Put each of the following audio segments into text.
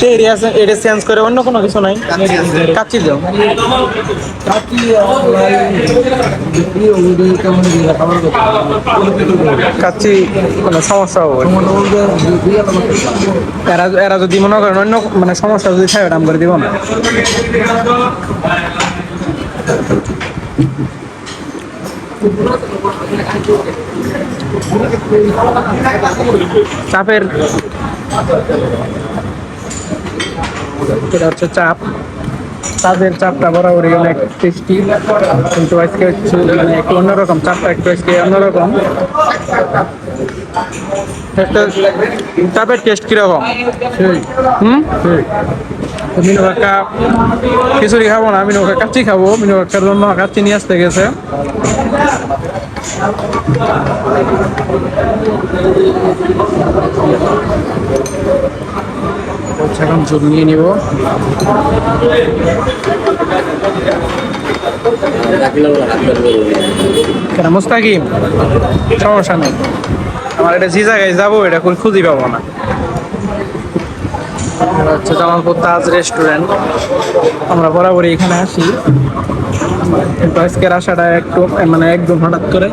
তেরি আছে, এটা চেঞ্জ করে অন্য কোনো কিছু নাই। কাচ্চি দাও। কাচ্চি, কোনো সমস্যা হবে এরা এরা যদি মনে করেন অন্য মানে সমস্যা যদি থাকে, দাম করে দিব না। চাপের এটা হচ্ছে চাপ। চাপের চাপটা বরাবরই অনেক টেস্টি কিন্তু আজকে হচ্ছে মানে একটু অন্যরকম চাপটা একটু আজকে অন্যরকম। চাপের টেস্ট কীরকম? হুম? মিনু কাকা খিচুড়ি খাব না মিনু কাকা কাচ্চি খাব। মিনু কাকার জন্য কাচ্চি নিয়ে আসতে গেছে। এখন জল নিয়ে নিব। কেন, মুস্তাকিম? সমস্যা নেই। আমার এটা যে জায়গায় যাব, এটা খুঁজে পাবো না। হচ্ছে জামালপুর তাজ রেস্টুরেন্ট আমরা বরাবরই এখানে আসি। কিন্তু আজকের আসাটা একটু মানে একদম হঠাৎ করে।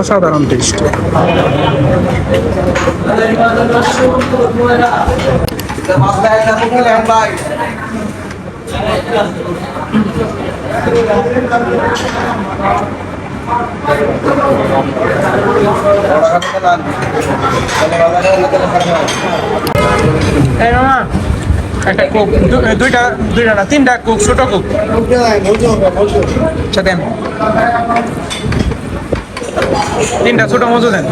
অসাধারণ টেস্ট। একটা কোক দুইটা দুইটা না তিনটা কোক ছোট কোক আচ্ছা দেন। তিনটা ছোট মজু দেন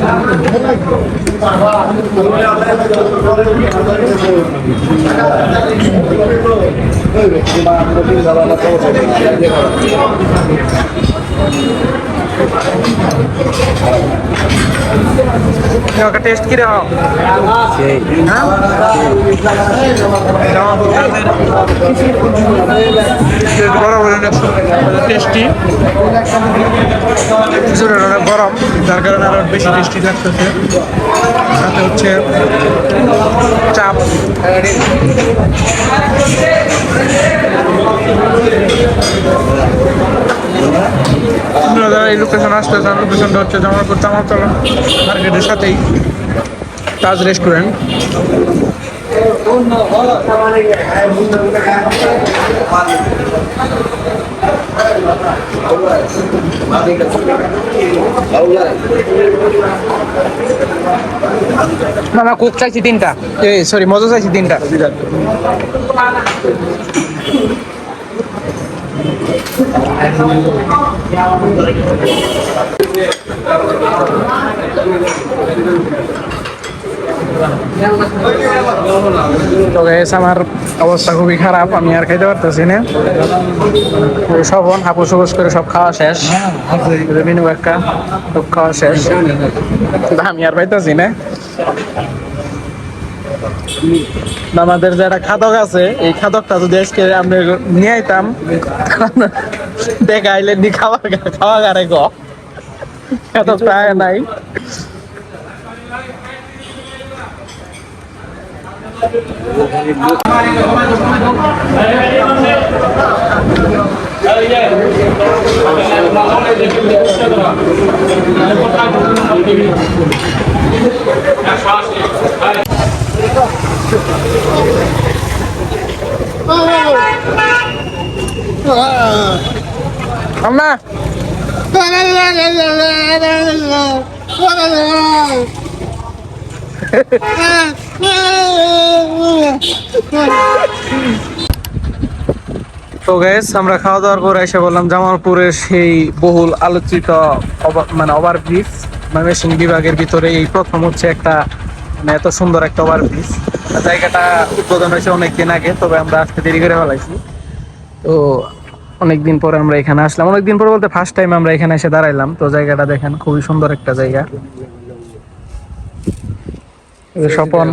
একটা টেস্ট কি রকম টেস্টি কিছুটা অনেক গরম। যার কারণে আরও বেশি টেস্টি লাগতেছে। সাথে হচ্ছে চাপ আপনারা যারা এই লোকেশন আসতে চান লোকেশনটা হচ্ছে জামালপুর চামাতলা মার্কেটের সাথেই তাজ রেস্টুরেন্ট মামা কোক চাইছি তিনটা। এই সরি মজা চাইছি তিনটা। তো guys, আমার অবস্থা খুবই খারাপ আমি আর খাইতে পারতেছি না। ওই সবন হাপুস হুপুস করে সব খাওয়া শেষ। মিনু একটা সব খাওয়া শেষ। আমি আর পাইতেছি না। আমাদের যে একটা খাদক আছে এই খাদকটা যদি আজকে আমরা নিয়ে আইতাম দেখাইলে নি খাওয়া খাওয়া গারে গ খাদকটা আয় নাই। আম্মা তো গ্যাস আমরা খাওয়া দাওয়ার পরে এসে বললাম জামালপুরের সেই বহুল আলোচিত মানে ওভার ব্রিজ ময়মনসিং বিভাগের ভিতরে এই প্রথম হচ্ছে একটা মানে এত সুন্দর একটা ওভার ব্রিজ জায়গাটা উদ্বোধন হয়েছে অনেকদিন আগে, তবে আমরা আজকে দেরি করে ফেলাইছি। তো অনেকদিন পরে আমরা এখানে আসলাম। অনেকদিন পরে বলতে ফার্স্ট টাইম আমরা এখানে এসে দাঁড়াইলাম। তো জায়গাটা দেখেন, খুবই সুন্দর একটা জায়গা। স্বপন।